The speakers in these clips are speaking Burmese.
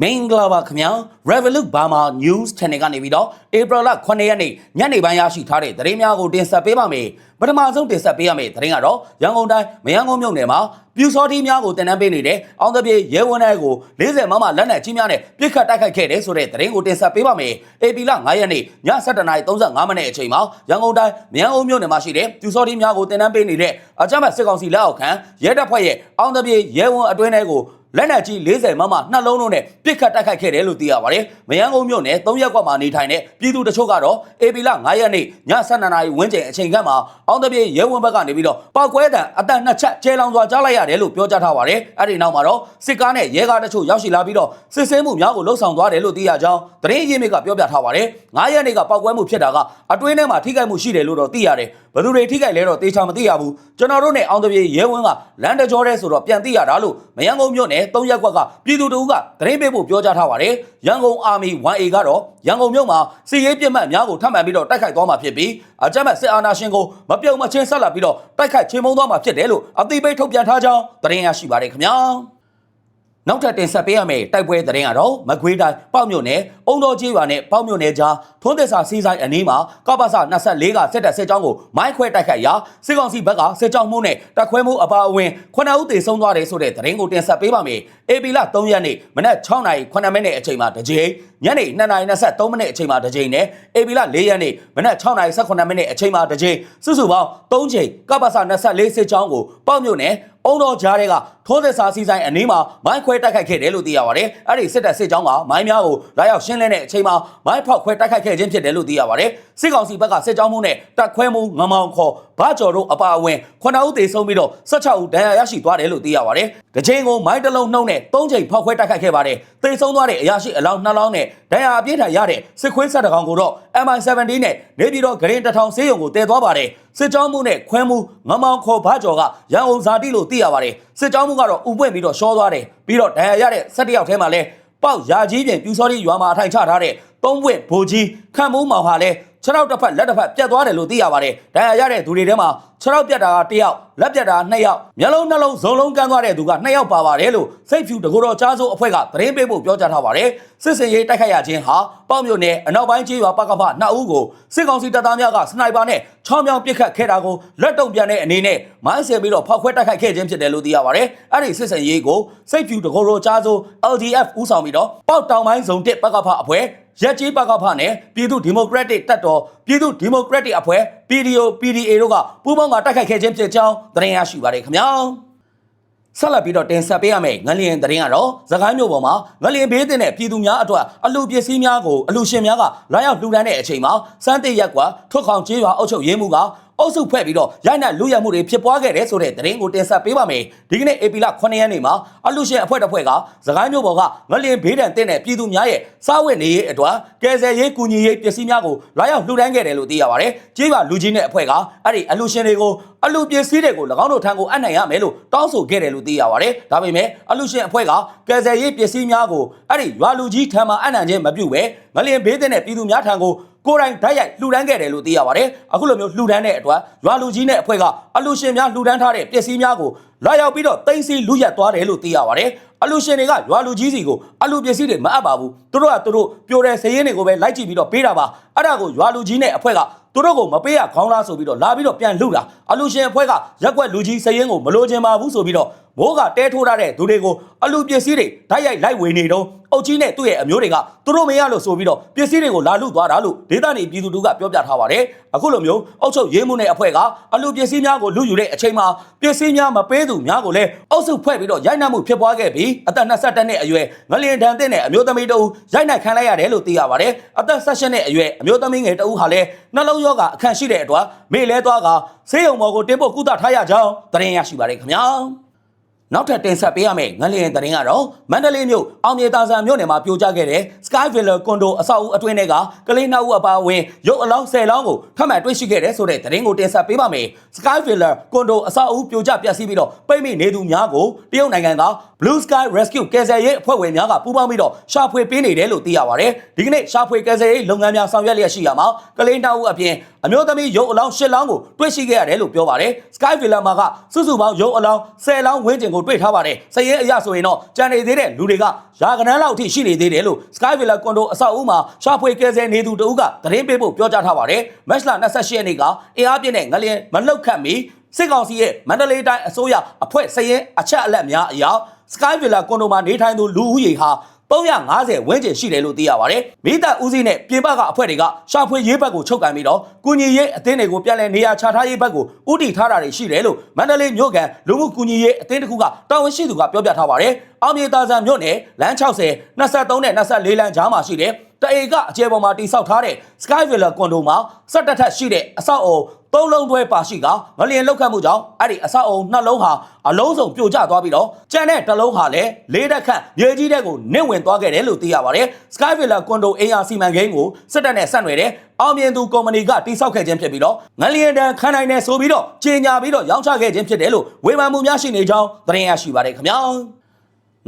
မင်္ဂလာပါခင်ဗျာ Revolut Burma News Channel ကနေပြီးတော့ April 9ရက်နေ့ညနေပိုင်းရရှိထားတဲ့သတင်းများကိုတင်ဆက်ပေးပါမယ်ပထမဆုံးတင်ဆက်ပေးရမယ့်သတင်းကတော့ရန်ကုန်တိုင်းမရန်ကုန်မြို့နယ်မှာပြူစောတိများကိုတင်နန်းပေးနေတဲ့အောင်သပြေရဲဝန်ထမ်းကို40မမလက်နက်ကြီးများနဲ့ပြစ်ခတ်တိုက်ခိုက်ခဲ့တဲ့ဆိုတဲ့သတင်းကိုတင်ဆက်ပေးပါမယ် AP လ9ရက်နေ့ည7:35မိနစ်အချိန်မှာရန်ကုန်တိုင်းမရန်ကုန်မြို့နယ်မှာရှိတဲ့ပြူစောတိများကိုတင်နန်းပေးနေတဲ့အကြမ်းဖက်စစ်ကောင်စီလက်အောက်ခံရဲတပ်ဖွဲ့ရဲ့အောင်သပြေရဲဝန်အတွင်းထဲကို လက်နက်ကြီး40မမနှလုံးလုံးနဲ့ပစ်ခတ်တိုက်ခိုက်ခဲ့တယ်လို့သိရပါတယ်။မယန်းကုန်းမြို့နယ်၃ရက်ကွက်မှာနေထိုင်တဲ့ပြည်သူတချို့ကတော့အေပီလ9ရက်နေ့ည7:00နာရီဝန်းကျင်အချိန်ခန့်မှာအောင်တပြေရဲဝန်းဘက်ကနေပြီးတော့ပောက်ကွဲတံအသက်နှစ်ချက်ကျဲလောင်စွာကြားလိုက်ရတယ်လို့ပြောကြားထားပါတယ်။အဲ့ဒီနောက်မှာတော့စစ်ကားနဲ့ရဲကားတချို့ရောက်ရှိလာပြီးတော့စစ်ဆေးမှုများကိုလှုပ်ဆောင်သွားတယ်လို့သိရကြောင်းသတင်းရင်းမြစ်ကပြောပြထားပါတယ်။9ရက်နေ့ကပောက်ကွဲမှုဖြစ်တာကအတွင်းထဲမှာထိခိုက်မှုရှိတယ်လို့တော့သိရတယ်။ ဘယ်သူတွေထိခိုက်လဲတော့တေချာမသိရဘူး။ကျွန်တော်တို့နဲ့အောင်တပြေရဲဝန်းကလမ်းတကြောတဲ့ဆိုတော့ပြန်သိရတာလို့မယန်းကုန်းမြို့နယ်၃ရက်ကွက်ကပြည်သူတို့ကသတင်းပေးဖို့ပြောကြားထားပါတယ်။ရန်ကုန်အာမီ 1A ကတော့ရန်ကုန်မြို့မှာစီရေးပြစ်မှတ်များကိုထပ်မံပြီးတော့တိုက်ခိုက်သွားမှာဖြစ်ပြီးအကြမ်းဖက်စစ်အာဏာရှင်ကိုမပြုံမချင်းဆက်လက်ပြီးတော့တိုက်ခိုက်ချေမှုန်းသွားမှာဖြစ်တယ်လို့အသိပေးထုတ်ပြန်ထားကြောင်းသတင်းရရှိပါတယ်ခင်ဗျာ။ နောက်ထပ်တင်ဆက်ပေးရမယ့်တိုက်ပွဲသတင်းကတော့မကွေးတိုင်းပေါ့မြို့နယ်အုံတော်ကြီးရွာနဲ့ပေါ့မြို့နယ်ကြားထွန်းသစ္စာစီးဆိုင်အနီးမှာကပ္ပစ24ကစစ်တပ်စစ်ကြောင်းကိုမိုင်းခွဲတိုက်ခိုက်ရာစစ်ကောင်စီဘက်ကစစ်ကြောင်းမှုနဲ့တပ်ခွဲမှုအပါအဝင်9ဦးသေဆုံးသွားတယ်ဆိုတဲ့သတင်းကိုတင်ဆက်ပေးပါမယ်။ AP လ3ရက်နေ့မနက်6နာရီ9မိနစ်အချိန်မှာတစ်ကြိမ်ညနေ2နာရီ23မိနစ်အချိန်မှာတစ်ကြိမ်နဲ့ AP လ4ရက်နေ့မနက်6နာရီ18မိနစ်အချိန်မှာတစ်ကြိမ်စုစုပေါင်း3ကြိမ်ကပ္ပစ24စစ်ကြောင်းကိုပေါ့မြို့နယ်အုံတော်ကြားတွေကထိုးသစ္စာစီဆိုင်အနီးမှာမိုင်းခွဲတိုက်ခိုက်ခဲ့တယ်လို့သိရပါတယ်။အဲ့ဒီစစ်တပ်စစ်ကြောင်းကမိုင်းများကိုလာရောက်ရှင်းလင်းတဲ့အချိန်မှာမိုင်းဖောက်ခွဲတိုက်ခိုက်ခဲ့ခြင်းဖြစ်တယ်လို့သိရပါတယ်။စစ်ကောင်စီဘက်ကစစ်ကြောင်းမှုနဲ့တပ်ခွဲမှုငမောင်ခေါ်ဘာကျော်တို့အပါအဝင်9ဦးသေဆုံးပြီးတော့16ဦးဒဏ်ရာရရှိသွားတယ်လို့သိရပါတယ်။တစ်ချိန်ကိုမိုင်းတစ်လုံးနှုံးနဲ့3ချိန်ဖောက်ခွဲတိုက်ခိုက်ခဲ့ပါတယ်။သေဆုံးသွားတဲ့အရာရှိအလောင်း2လောင်းနဲ့ဒဏ်ရာအပြင်းထန်ရတဲ့စစ်ခွေးဆက်တကောင်ကိုတော့ MI17 နဲ့နေပြည်တော်ဂရင်တထောင်ဆေးရုံကိုတည်သွားပါတယ်။စစ်ကြောင်းမှုနဲ့ခွဲမှုငမောင်ခေါ်ဘာကျော်ကရန်ကုန်ဇာတိလို့သိရပါတယ်။စစ်ကြောင်းမှုကတော့ဥပွင့်ပြီးတော့ရှောသွားတယ်။ပြီးတော့ဒဏ်ရာရတဲ့17ယောက်ထဲမှာလည်းပေါက်ရာကြီးပြင်ပြူစောတိရွာမှာအထိုင်ချထားတဲ့သုံးပွင့်ဘိုကြီးခန့်မိုးမောင်ဟာလည်း ခြေထောက်တစ်ဖက်လက်တစ်ဖက်ပြတ်သွားတယ်လို့သိရပါတယ်။ဒဏ်ရာရတဲ့သူတွေထဲမှာခြေထောက်ပြတ်တာက1ယောက်လက်ပြတ်တာ2ယောက်မျက်လုံးနှလုံးစုံလုံးကန်းသွားတဲ့သူက2ယောက်ပါပါတယ်လို့စိတ်ဖြူတကူတော်ကြားစိုးအဖွဲ့ကသတင်းပေးဖို့ပြောကြားထားပါတယ်။စစ်စင်ရေးတိုက်ခိုက်ရခြင်းဟာပေါ့မြို့နယ်အနောက်ပိုင်းကျေးရွာပကဖ2ဦးကိုစစ်ကောင်စီတပ်သားများကစနိုက်ပါနဲ့ချောင်းမြောင်းပစ်ခတ်ခဲ့တာကိုလက်တုံပြန်တဲ့အနေနဲ့မိုင်းဆယ်ပြီးတော့ဖောက်ခွဲတိုက်ခိုက်ခဲ့ခြင်းဖြစ်တယ်လို့သိရပါတယ်။အဲ့ဒီစစ်စင်ရေးကိုစိတ်ဖြူတကူတော်ကြားစိုး LDF ဦးဆောင်ပြီးတော့ပေါက်တောင်ပိုင်းဇုံ1ပကဖအဖွဲ့ ရက်ကြီးပကဖနဲ့ပြည်သူ့ဒီမိုကရက်တစ်တပ်တော်ပြည်သူ့ဒီမိုကရက်တစ်အဖွဲ့ PDO PDA တို့ကပူးပေါင်းကတိုက်ခိုက်ခဲ့ခြင်းဖြစ်ကြောင်းသတင်းရရှိပါတယ်ခင်ဗျာဆက်လက်ပြီးတော့တင်ဆက်ပေးရမယ့်ငလျင်သတင်းကတော့သခိုင်းမြို့ပေါ်မှာငလျင်ဘေးတင်တဲ့ပြည်သူများအတွက်အလူပစ္စည်းများကိုအလူရှင်များကလာရောက်လှူဒန်းတဲ့အချိန်မှာစမ်းတစ်ရက်ကွာထွက်ခေါင်ကျေးရွာအုပ်ချုပ်ရေးမှုက အုပ်စုဖွဲ့ပြီးတော့ရိုက်နှက်လူရမှုတွေဖြစ်ပွားခဲ့တယ်ဆိုတဲ့သတင်းကိုတင်ဆက်ပေးပါမယ်ဒီကနေ့ AP လ9ရက်နေ့မှာအလူရှင်အဖွဲ့တစ်ဖွဲ့ကသခိုင်းမြို့ပေါ်ကငလျင်ဘေးတံတင်တဲ့ပြည်သူများရဲ့စားဝတ်နေရေးအတွက်ကယ်ဆယ်ရေးကူညီရေးပစ္စည်းများကိုလာရောက်လှူဒန်းခဲ့တယ်လို့သိရပါတယ်ကျေးရွာလူကြီးနဲ့အဖွဲ့ကအဲ့ဒီအလူရှင်တွေကိုအလူပစ္စည်းတွေကို၎င်းတို့ထံကိုအပ်နိုင်ရမယ်လို့တောင်းဆိုခဲ့တယ်လို့သိရပါတယ်ဒါပေမဲ့အလူရှင်အဖွဲ့ကကယ်ဆယ်ရေးပစ္စည်းများကိုအဲ့ဒီရွာလူကြီးထံမှအပ်နိုင်ခြင်းမပြုဘဲငလျင်ဘေးတင်တဲ့ပြည်သူများထံကို ကိုယ်တိုင်ဓာတ်ရိုက်လှူဒန်းခဲ့တယ်လို့သိရပါတယ်အခုလိုမျိုးလှူဒန်းတဲ့အတွက်ရွာလူကြီးနဲ့အဖွဲ့ကအလူရှင်များလှူဒန်းထားတဲ့ပစ္စည်းများကိုလာရောက်ပြီးတော့တင်စီလူရက်သွားတယ်လို့သိရပါတယ်အလူရှင်တွေကရွာလူကြီးစီကိုအလူပစ္စည်းတွေမအပ်ပါဘူးသူတို့ကသူတို့ပြိုတဲ့စည်ရင်းတွေကိုပဲလိုက်ကြည့်ပြီးတော့ပေးတာပါအဲ့ဒါကိုရွာလူကြီးနဲ့အဖွဲ့ကသူတို့ကိုမပေးရခေါင်းလားဆိုပြီးတော့လာပြီးတော့ပြန်လှုပ်တာအလူရှင်အဖွဲ့ကရက်ွက်လူကြီးစည်ရင်းကိုမလိုချင်ပါဘူးဆိုပြီးတော့ မိုးကတဲထိုးထားတဲ့သူတွေကိုအလူပစ္စည်းတွေဓာတ်ရိုက်လိုက်ဝေနေတော့အုတ်ကြီးနဲ့သူ့ရဲ့အမျိုးတွေကသူတို့မရလို့ဆိုပြီးတော့ပစ္စည်းတွေကိုလာလူသွားတာလို့ဒေသနေပြည်သူတို့ကပြောပြထားပါတယ်အခုလိုမျိုးအုတ်ချုပ်ရေးမှုနဲ့အဖွဲ့ကအလူပစ္စည်းများကိုလူယူတဲ့အချိန်မှာပစ္စည်းများမပေးသူများကိုလည်းအုပ်စုဖွဲ့ပြီးတော့ရိုက်နှက်မှုဖြစ်ပွားခဲ့ပြီးအသက်22နှစ်အရွယ်ငလျင်တန်တဲ့အမျိုးသမီးတဦးရိုက်နှက်ခံလိုက်ရတယ်လို့သိရပါတယ်အသက်16နှစ်အရွယ်အမျိုးသမီးငယ်တဦးဟာလည်းနှလုံးရောဂါအခန့်ရှိတဲ့အတွက်မေလဲသွားကဆေးရုံပေါ်ကိုတင်ဖို့ကုသထားရကြောင်းသတင်းရရှိပါတယ်ခင်ဗျာ နောက်ထပ်တင်ဆက်ပေးရမယ့်ငလျင်သတင်းကတော့မန္တလေးမြို့အောင်မြေတာဆန်မြို့နယ်မှာပြိုကျခဲ့တဲ့ Sky Villa Condo အဆောက်အဦအတွင်းထဲကကလေးနှစ်ဦးအပါအဝင်ရုပ်အလောင်း10လောင်းကိုထပ်မံတွေ့ရှိခဲ့တဲ့ဆိုတဲ့သတင်းကိုတင်ဆက်ပေးပါမယ်။ Sky Villa Condo အဆောက်အဦပြိုကျပျက်စီးပြီးတော့ပိတ်မိနေသူများကိုတရုတ်နိုင်ငံက Blue Sky Rescue ကယ်ဆယ်ရေးအဖွဲ့ဝင်များကပူးပေါင်းပြီးတော့ရှာဖွေပေးနေတယ်လို့သိရပါတယ်ဒီကနေ့ရှာဖွေကယ်ဆယ်ရေးလုပ်ငန်းများဆောင်ရွက်လျက်ရှိရမှာကလေးနှောက်ဦးအပြင်အမျိုးသမီးရုပ်အလောင်း၈လောင်းကိုတွေ့ရှိခဲ့ရတယ်လို့ပြောပါတယ် Sky Villa မှာကစုစုပေါင်းရုပ်အလောင်း10လောင်းဝန်းကျင်ကိုတွေ့ထားပါတယ်စည်ရဲအရဆိုရင်တော့ကြံနေသေးတဲ့လူတွေကရာကနန်းလောက်အထိရှိနေသေးတယ်လို့ Sky Villa ကွန်ဒိုအဆောက်အဦမှာရှာဖွေကယ်ဆယ်နေသူတဦးကသတင်းပေးဖို့ပြောကြားထားပါတယ်မက်လ28ရက်နေ့ကအင်အားပြည့်တဲ့ငလျင်မလှုပ်ခတ်မီစစ်ကောင်စီရဲ့မန္တလေးတိုင်းအစိုးရအဖွဲ့စည်ရင်အချက်အလက်များအရာ Sky Villa ကွန်ဒိုမှာနေထိုင်သူလူဦးရေဟာ350ဝန်းကျင်ရှိတယ်လို့သိရပါတယ်။မိသားဦးစီးနဲ့ပြင်ပကအဖွဲ့တွေကရှာဖွေရေးဘက်ကိုချုပ်ကန်ပြီးတော့ကုညီရေးအသင်းတွေကိုပြန်လည်နေရာချထားရေးဘက်ကိုဥတီထားတာတွေရှိတယ်လို့မန္တလေးမြို့ကန်လူမှုကုညီရေးအသင်းတစ်ခုကတာဝန်ရှိသူကပြောပြထားပါတယ်။အောင်မြေသာဆန်မြို့နယ်လမ်း60 23နဲ့24လမ်းကြားမှာရှိတဲ့တအေကအကျယ်ပေါ်မှာတိစောက်ထားတဲ့ Sky Villa ကွန်ဒိုမှာစက်တက်ထက်ရှိတဲ့အဆောက်အုံ သုံးလုံးတွဲပါရှိကငလျင်လောက်ခတ်မှုကြောင့်အဲ့ဒီအဆောက်အုံနှလုံးဟာအလုံးစုံပြိုကျသွားပြီးတော့ကျန်တဲ့တစ်လုံးဟာလည်းလေးတက်ခန့်မြေကြီးတဲ့ကိုနင့်ဝင်သွားခဲ့တယ်လို့သိရပါတယ်။ Sky Villa ကွန်ဒိုအေယာစီမံကိန်းကိုစစ်တပ်နဲ့ဆက်နွယ်တဲ့အောင်မြင်သူကုမ္ပဏီကတိစောက်ခဲ့ခြင်းဖြစ်ပြီးတော့ငလျင်တန်ခန်းနိုင်နဲ့ဆိုပြီးတော့ကြေညာပြီးတော့ရောင်းချခဲ့ခြင်းဖြစ်တယ်လို့ဝေဖန်မှုများရှိနေကြောင်းသတင်းရရှိပါတယ်ခင်ဗျာ။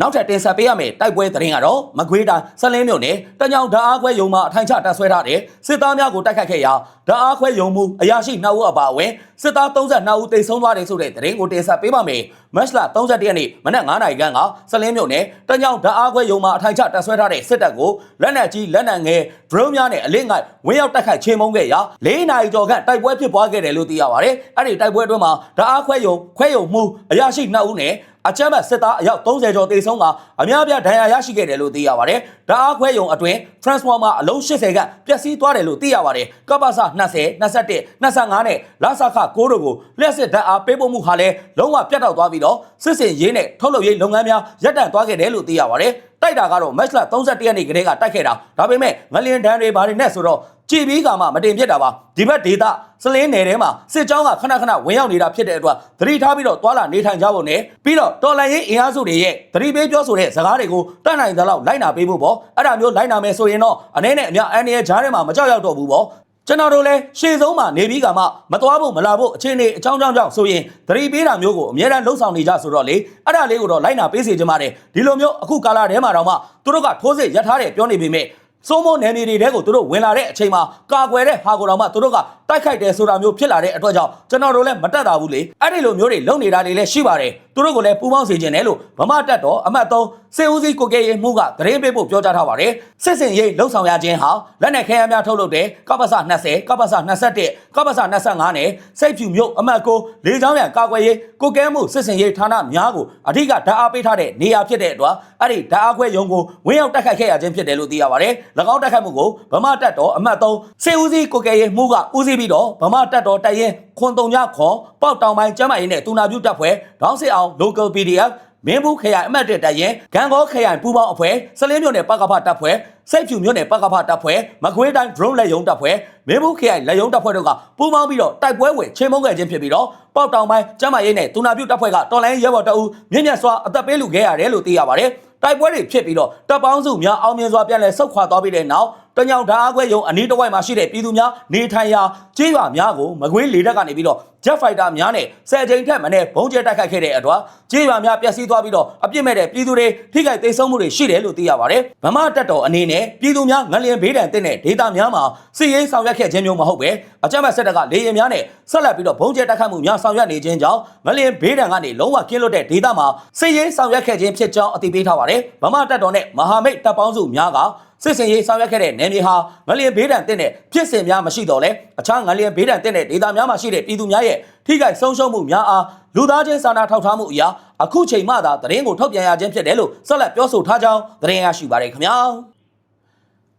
နောက်ထပ်တင်ဆက်ပေးရမယ့်တိုက်ပွဲသတင်းကတော့မကွေးတိုင်းဆက်လင်းမြို့နယ်တညောင်ဓာတ်အားခွဲရုံမှာအထိုင်ချတပ်ဆွဲထားတဲ့စစ်သားများကိုတိုက်ခတ်ခဲ့ရာဓာတ်အားခွဲရုံမူအရာရှိ2ဦးအပါအဝင်စစ်သား32ဦးတိတ်ဆုံးသွားတယ်ဆိုတဲ့သတင်းကိုတင်ဆက်ပေးပါမယ်။မတ်လ31ရက်နေ့မနက်9:00နာရီခန့်ကဆက်လင်းမြို့နယ်တညောင်ဓာတ်အားခွဲရုံမှာအထိုင်ချတပ်ဆွဲထားတဲ့စစ်တပ်ကိုလက်နက်ကြီးလက်နက်ငယ်ဒရုန်းများနဲ့အလင်းငိုက်ဝင်းရောက်တိုက်ခိုက်ချေမှုန်းခဲ့ရာ၄နာရီကျော်ခန့်တိုက်ပွဲဖြစ်ပွားခဲ့တယ်လို့သိရပါတယ်။အဲ့ဒီတိုက်ပွဲအတွင်းမှာဓာတ်အားခွဲရုံခွဲရုံမှုအရာရှိ2ဦးနဲ့ အကြမ်းဖက်စစ်သားအယောက်30ကျော်တေဆုံးကအများအပြားဒဏ်ရာရရှိခဲ့တယ်လို့သိရပါတယ်။ဓာတ်အားခွဲရုံအတွင်း transformer အလုံး80ခန့်ပျက်စီးသွားတယ်လို့သိရပါတယ်။ကပ္ပစ20 21 25နဲ့လဆခ6တို့ကိုလျှက်စစ်ဓာတ်အားပေးပို့မှုဟာလည်းလုံးဝပြတ်တောက်သွားပြီးတော့စစ်စင်ရေးနဲ့ထုတ်လုပ်ရေးလုပ်ငန်းများရပ်တန့်သွားခဲ့တယ်လို့သိရပါတယ်။တိုက်တာကတော့ match လ31ရက်နေ့ကတည်းကတိုက်ခဲ့တာဒါပေမဲ့ငလျင်ဒဏ်တွေဘာတွေနဲ့ဆိုတော့ ကြည်ပြီးကမှမတင်ဖြစ်တာပါဒီဘက်ဒေတာစလင်းနယ်ထဲမှာစစ်ကြောင်းကခဏခဏဝင်ရောက်နေတာဖြစ်တဲ့အတွက်သတိထားပြီးတော့တွာလာနေထိုင်ကြဖို့နဲ့ပြီးတော့တော်လန်ရေးအင်အားစုတွေရဲ့သတိပေးပြောဆိုတဲ့စကားတွေကိုတတ်နိုင်သလောက်လိုက်နာပေးဖို့ပေါ့အဲ့ဒါမျိုးလိုက်နာမယ်ဆိုရင်တော့အနေနဲ့အများအန်ရဂျားထဲမှာမကြောက်ရောက်တော့ဘူးပေါ့ကျွန်တော်တို့လည်းရှေ့ဆုံးမှာနေပြီးကမှမသွားဖို့မလာဖို့အခြေအနေအကြောင်းကြောင်းကြောင့်ဆိုရင်သတိပေးတာမျိုးကိုအများအားလှုံ့ဆော်နေကြဆိုတော့လေအဲ့ဒါလေးကိုတော့လိုက်နာပေးစေချင်ပါတယ်ဒီလိုမျိုးအခုကာလထဲမှာတော့မှသူတို့ကထိုးစစ်ရထားတယ်ပြောနေပေမဲ့ စိုးမိုးနယ်မြေတွေတဲကိုသူတို့ဝင်လာတဲ့အချိန်မှာကာကွယ်တဲ့ဟာကိုတော့မှသူတို့က တိုက်ခိုက်တယ်ဆိုတာမျိုးဖြစ်လာတဲ့အတွက်ကြောင့်ကျွန်တော်တို့လည်းမတက်တာဘူးလေအဲ့ဒီလိုမျိုးတွေလုပ်နေတာတွေလည်းရှိပါတယ်သူတို့ကလည်းပူးပေါင်းစေခြင်းတယ်လို့ဗမာတက်တော်အမှတ်3စေဦးစီးကိုကဲရေးမှုကသတင်းပေးဖို့ပြောကြားထားပါတယ်စစ်စင်ရေးလှုပ်ဆောင်ရခြင်းဟာလက်နက်ခဲယမ်းများထုတ်လုပ်တဲ့ကပ္ပစ20ကပ္ပစ21ကပ္ပစ25နဲ့စိတ်ဖြူမြို့အမှတ်9လေးချောင်းရံကာကွယ်ရေးကိုကဲမှုစစ်စင်ရေးဌာနများကိုအဓိကဓာတ်အားပေးထားတဲ့နေရာဖြစ်တဲ့အတွက်အဲ့ဒီဓာတ်အားခွဲရုံကိုဝင်းရောက်တက်ခတ်ခဲ့ရခြင်းဖြစ်တယ်လို့သိရပါတယ်၎င်းတက်ခတ်မှုကိုဗမာတက်တော်အမှတ်3စေဦးစီးကိုကဲရေးမှုကဦးစီးပြီးတော့ဗမာတက်တော်တိုက်ရင်ခွန်တုံညခွန်ပေါက်တောင်ပိုင်းကျမ်းမာရေးနဲ့တူနာပြုတပ်ဖွဲ့ဒေါင်းစစ်အောင် local PDF မင်းဘူးခရိုင်အမှတ်တက်တိုက်ရင်ဂန်ကောခရိုင်ပူးပေါင်းအဖွဲ့စလင်းမြို့နယ်ပကဖတပ်ဖွဲ့စိတ်ဖြူမြို့နယ်ပကဖတပ်ဖွဲ့မကွေးတိုင်း drone လက်ယုံတပ်ဖွဲ့မင်းဘူးခရိုင်လက်ယုံတပ်ဖွဲ့တို့ကပူးပေါင်းပြီးတော့တိုက်ပွဲဝင်ချင်းမုန်းခဲ့ခြင်းဖြစ်ပြီးတော့ပေါက်တောင်ပိုင်းကျမ်းမာရေးနဲ့တူနာပြုတပ်ဖွဲ့ကတော်လိုင်းရဲဘော်တအူးမြင့်မြတ်စွာအသက်ပေးလူခဲ့ရတယ်လို့သိရပါတယ်တိုက်ပွဲတွေဖြစ်ပြီးတော့တပ်ပေါင်းစုများအောင်မြင်စွာပြန်လည်ဆုတ်ခွာသွားပြီးတဲ့နောက် တညောင်ဓာအခွဲယုံအနီးတစ်ဝိုက်မှာရှိတဲ့ပြည်သူများနေထိုင်ရာကျေးရွာများကိုမကွေးလေတပ်ကနေပြီးတော့ jet fighter များနဲ့ဆယ်ကြိမ်ထက်မနည်းဘုံကျဲတိုက်ခိုက်ခဲ့တဲ့အတွက်ကျေးရွာများပျက်စီးသွားပြီးတော့အပြစ်မဲ့တဲ့ပြည်သူတွေထိခိုက်ဒေဆုံးမှုတွေရှိတယ်လို့သိရပါတယ်။ဗမာတပ်တော်အနေနဲ့ပြည်သူများငလျင်ဘေးဒဏ်တဲ့ဒေသများမှာစစ်ရေးဆောင်ရွက်ခဲ့ခြင်းမျိုးမဟုတ်ပဲအကြမ်းဖက်စစ်တပ်ကလေရင်များနဲ့ဆက်လက်ပြီးတော့ဘုံကျဲတိုက်ခိုက်မှုများဆောင်ရွက်နေခြင်းကြောင့်ငလျင်ဘေးဒဏ်ကနေလုံးဝကင်းလွတ်တဲ့ဒေသမှာစစ်ရေးဆောင်ရွက်ခဲ့ခြင်းဖြစ်ကြောင်းအသိပေးထားပါတယ်။ဗမာတပ်တော်နဲ့မဟာမိတ်တပ်ပေါင်းစုများက စစ်စင်ရေးဆောင်ရွက်ခဲ့တဲ့နယ်မြေဟာငလျင်ဘေးဒဏ်တဲ့ဖြစ်စဉ်များမရှိတော့လဲအခြားငလျင်ဘေးဒဏ်တဲ့ဒေသများမှာရှိတဲ့ပြည်သူများရဲ့ထိခိုက်ဆုံးရှုံးမှုများအားလူသားချင်းစာနာထောက်ထားမှုအရာအခုချိန်မှသာသတင်းကိုထုတ်ပြန်ရခြင်းဖြစ်တယ်လို့ဆက်လက်ပြောဆိုထားကြောင်းသတင်းရရှိပါရခင်ဗျာ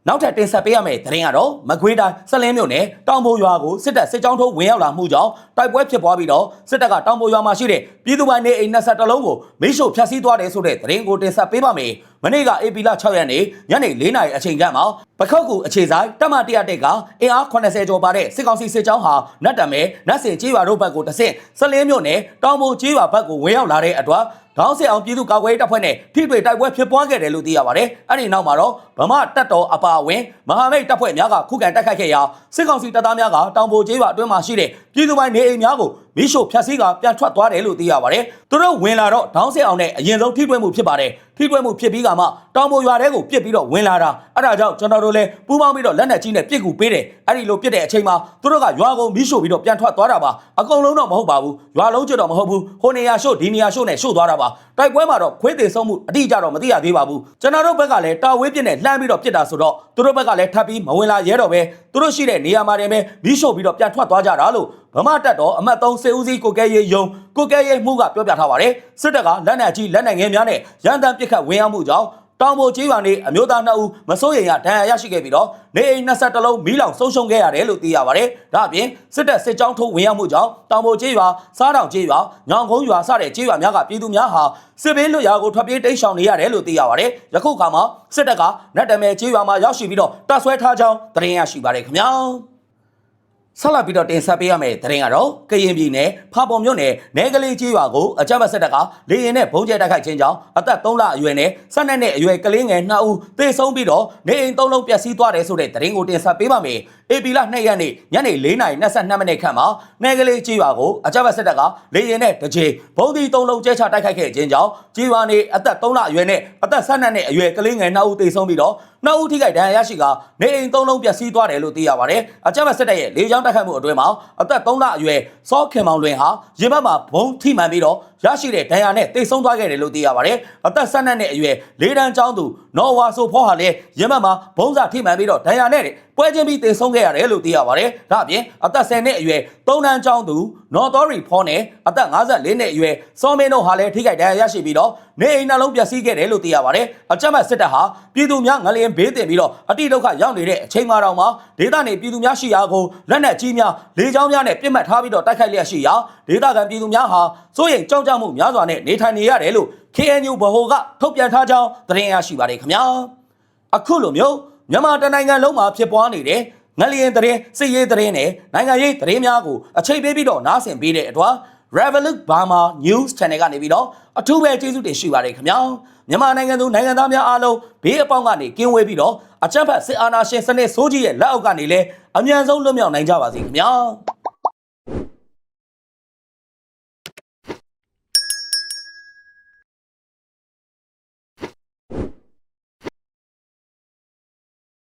နောက်ထပ်တင်ဆက်ပေးရမယ့်သတင်းကတော့မကွေးတိုင်းဆက်လင်းမြို့နယ်တောင်ပေါ်ရွာကိုစစ်တပ်စစ်ကြောင်းထိုးဝင်ရောက်လာမှုကြောင့်တိုက်ပွဲဖြစ်ပွားပြီးတော့စစ်တပ်ကတောင်ပေါ်ရွာမှာရှိတဲ့ပြည်သူပိုင်နေအိမ်20လုံးကိုမိရှို့ဖျက်ဆီးသွားတယ်ဆိုတဲ့သတင်းကိုတင်ဆက်ပေးပါမယ်။မနေ့ကအေပီလာ6ရက်နေ့ညနေ4နာရီအချိန်ခန့်မှာပခောက်ကူအခြေဆိုင်တက်မ100တက်ကအင်အား80ကျော်ပါတဲ့စစ်ကောင်စီစစ်ကြောင်းဟာနတ်တမဲနတ်စင်ကျေးရွာတို့ဘက်ကိုတဆင့်ဆက်လင်းမြို့နယ်တောင်ပေါ်ကျေးရွာဘက်ကိုဝင်ရောက်လာတဲ့အတွက်ခေါင်းစစ်အောင်ပြည်သူ့ကာကွယ်ရေးတပ်ဖွဲ့နဲ့ထိတွေ့တိုက်ပွဲဖြစ်ပွားခဲ့တယ်လို့သိရပါတယ်။အဲ့ဒီနောက်မှာတော့ဗမာတပ်တော်အပါအဝင်မဟာမိတ်တပ်ဖွဲ့များကခုခံတိုက်ခိုက်ခဲ့ရာစစ်ကောင်စီတပ်သားများကတောင်ပေါ်ကျေးရွာအတွင်းမှာရှိတဲ့ ပြည်သူပိုင်နေအိမ်များကိုမိရှို့ဖျက်ဆီးကပြန်ထွက်သွားတယ်လို့သိရပါတယ်သူတို့ဝင်လာတော့ဒေါင်းစစ်အောင်နဲ့အရင်ဆုံးထိတွေ့မှုဖြစ်ပါတယ်ထိတွေ့မှုဖြစ်ပြီးကမှတောင်ပေါ်ရွာတဲကိုပြစ်ပြီးတော့ဝင်လာတာအဲ့ဒါကြောင့်ကျွန်တော်တို့လည်းပူးပေါင်းပြီးတော့လက်နက်ကြီးနဲ့ပြစ်ကူပေးတယ်အဲ့ဒီလိုပြစ်တဲ့အချိန်မှာသူတို့ကရွာကုန်မိရှို့ပြီးတော့ပြန်ထွက်သွားတာပါအကုန်လုံးတော့မဟုတ်ပါဘူးရွာလုံးကျွတ်တော့မဟုတ်ဘူးဟိုနေရာရှို့ဒီနေရာရှို့နဲ့ရှို့သွားတာပါတိုက်ပွဲမှာတော့ခွေးသေးဆုံးမှုအတိအကျတော့မသိရသေးပါဘူးကျွန်တော်တို့ဘက်ကလည်းတာဝေးပြစ်နဲ့လှမ်းပြီးတော့ပြစ်တာဆိုတော့သူတို့ဘက်ကလည်းထပ်ပြီးမဝင်လာရဲတော့ပဲသူတို့ရှိတဲ့နေရာမှာတည်းပဲမိရှို့ပြီးတော့ပြန်ထွက်သွားကြတာလို့ ဗမာတက်တော်အမတ်3စေဦးစီးကိုကဲရေးယုံကိုကဲရေးမှုကပြောပြထားပါတယ်စစ်တပ်ကလက်နက်ကြီးလက်နက်ငယ်များနဲ့ရန်တမ်းပစ်ခတ်ဝင်ရောက်မှုကြောင့်တောင်ပေါ်ကြီးရွာနေအမျိုးသား2ဦးမစိုးရိမ်ရဒဏ်ရာရရှိခဲ့ပြီးတော့နေအိမ်20လုံးမီးလောင်ဆုံးရှုံးခဲ့ရတယ်လို့သိရပါတယ်။ဒါအပြင်စစ်တပ်စစ်ကြောင်းထိုးဝင်ရောက်မှုကြောင့်တောင်ပေါ်ကြီးရွာစားတောင်ကြီးရွာညောင်ကုန်းရွာစတဲ့ကြီးရွာများကပြည်သူများဟာစစ်ဘေးလွတ်ရာကိုထွက်ပြေးတိမ်းရှောင်နေရတယ်လို့သိရပါတယ်။ယခုအခါမှာစစ်တပ်ကနတ်တမဲကြီးရွာမှာရောက်ရှိပြီးတော့တပ်ဆွဲထားကြောင်းသတင်းရရှိပါတယ်ခင်ဗျာ။ ဆက်လက်ပြီးတော့တင်ဆက်ပေးရမယ့်သတင်းကတော့ကရင်ပြည်နယ်ဖာပုံမြို့နယ်နဲကလေးကြီးရွာကိုအကြမ်းဖက်စစ်တပ်ကလေရင်နဲ့ဘုံကျဲတိုက်ခိုက်ခြင်းကြောင့်အသက်3လအရွယ်နဲ့12နှစ်အရွယ်ကလေးငယ်2ဦးသေဆုံးပြီးတော့နေအိမ်3လုံးပျက်စီးသွားတယ်ဆိုတဲ့သတင်းကိုတင်ဆက်ပေးပါမယ်။ AP လ2ရက်နေ့ညနေ4:22မိနစ်ခန့်မှာနဲကလေးကြီးရွာကိုအကြမ်းဖက်စစ်တပ်ကလေရင်နဲ့တစ်ချိန်ဘုံဒီ3လုံးကျဲချတိုက်ခိုက်ခဲ့ခြင်းကြောင့်ကြီးရွာနေအသက်3လအရွယ်နဲ့အသက်12နှစ်အရွယ်ကလေးငယ်2ဦးသေဆုံးပြီးတော့2ဦးထိခိုက်ဒဏ်ရာရရှိကနေအိမ်3လုံးပျက်စီးသွားတယ်လို့သိရပါတယ်။အကြမ်းဖက်စစ်တပ်ရဲ့လေကြောင်းတိုက်ခိုက်မှုအတွင်းမှာအသက်3လအရွယ်စောခင်မောင်လွင်ဟာရင်ဘတ်မှာဘုံထိမှန်ပြီးတော့ရရှိတဲ့ဒဏ်ရာနဲ့တိတ်ဆုံးသွားခဲ့တယ်လို့သိရပါတယ်။အသက်12နှစ်အရွယ်လေးတန်းကျောင်းသူ နော်ဝါဆိုဖောဟာလည်းရင်ဘတ်မှာဘုံစာထိမှန်ပြီးတော့ဒဏ်ရာနဲ့ပွဲချင်းပြီးတိတ်ဆုံးခဲ့ရတယ်လို့သိရပါတယ်။ဒါအပြင်အသက်10နှစ်အရွယ်3တန်းကျောင်းသူနော်တော်ရီဖောနဲ့အသက်54နှစ်အရွယ်စောမင်းတို့ဟာလည်းထိခိုက်ဒဏ်ရာရရှိပြီးတော့နေအိမ်နှလုံးပျက်စီးခဲ့တယ်လို့သိရပါတယ်။အကြမ်းဖက်စစ်တပ်ဟာပြည်သူများငလျင်ဘေးတင်ပြီးတော့အတိဒုက္ခရောက်နေတဲ့အချိန်မှာတော့မှဒေသနေပြည်သူများရှိရာကိုလက်နက်ကြီးများလေကြောင်းများနဲ့ပြစ်မှတ်ထားပြီးတော့တိုက်ခိုက်လျက်ရှိရာဒေသခံပြည်သူများဟာစိုးရိမ်ကြောက်ကြမှုများစွာနဲ့နေထိုင်နေရတယ်လို့ KNU ဗဟိုကထုတ်ပြန်ထားကြောင်းသတင်းရရှိပါတယ်ခင်ဗျာအခုလိုမျိုးမြန်မာတိုင်းနိုင်ငံလုံးမှာဖြစ်ပွားနေတဲ့ငလျင်သတင်းစစ်ရေးသတင်းနဲ့နိုင်ငံရေးသတင်းများကိုအချိန်ပေးပြီးတော့နားဆင်ပေးတဲ့အတွက် Revolut Burma News Channel ကနေပြီးတော့အထူးပဲကျေးဇူးတင်ရှိပါတယ်ခင်ဗျာမြန်မာနိုင်ငံသူနိုင်ငံသားများအားလုံးဘေးအပေါင်းကနေကင်းဝေးပြီးတော့အကြမ်းဖက်စစ်အာဏာရှင်စနစ်ဆိုးကြီးရဲ့လက်အောက်ကနေလည်းအမြန်ဆုံးလွတ်မြောက်နိုင်ကြပါစေခင်ဗျာ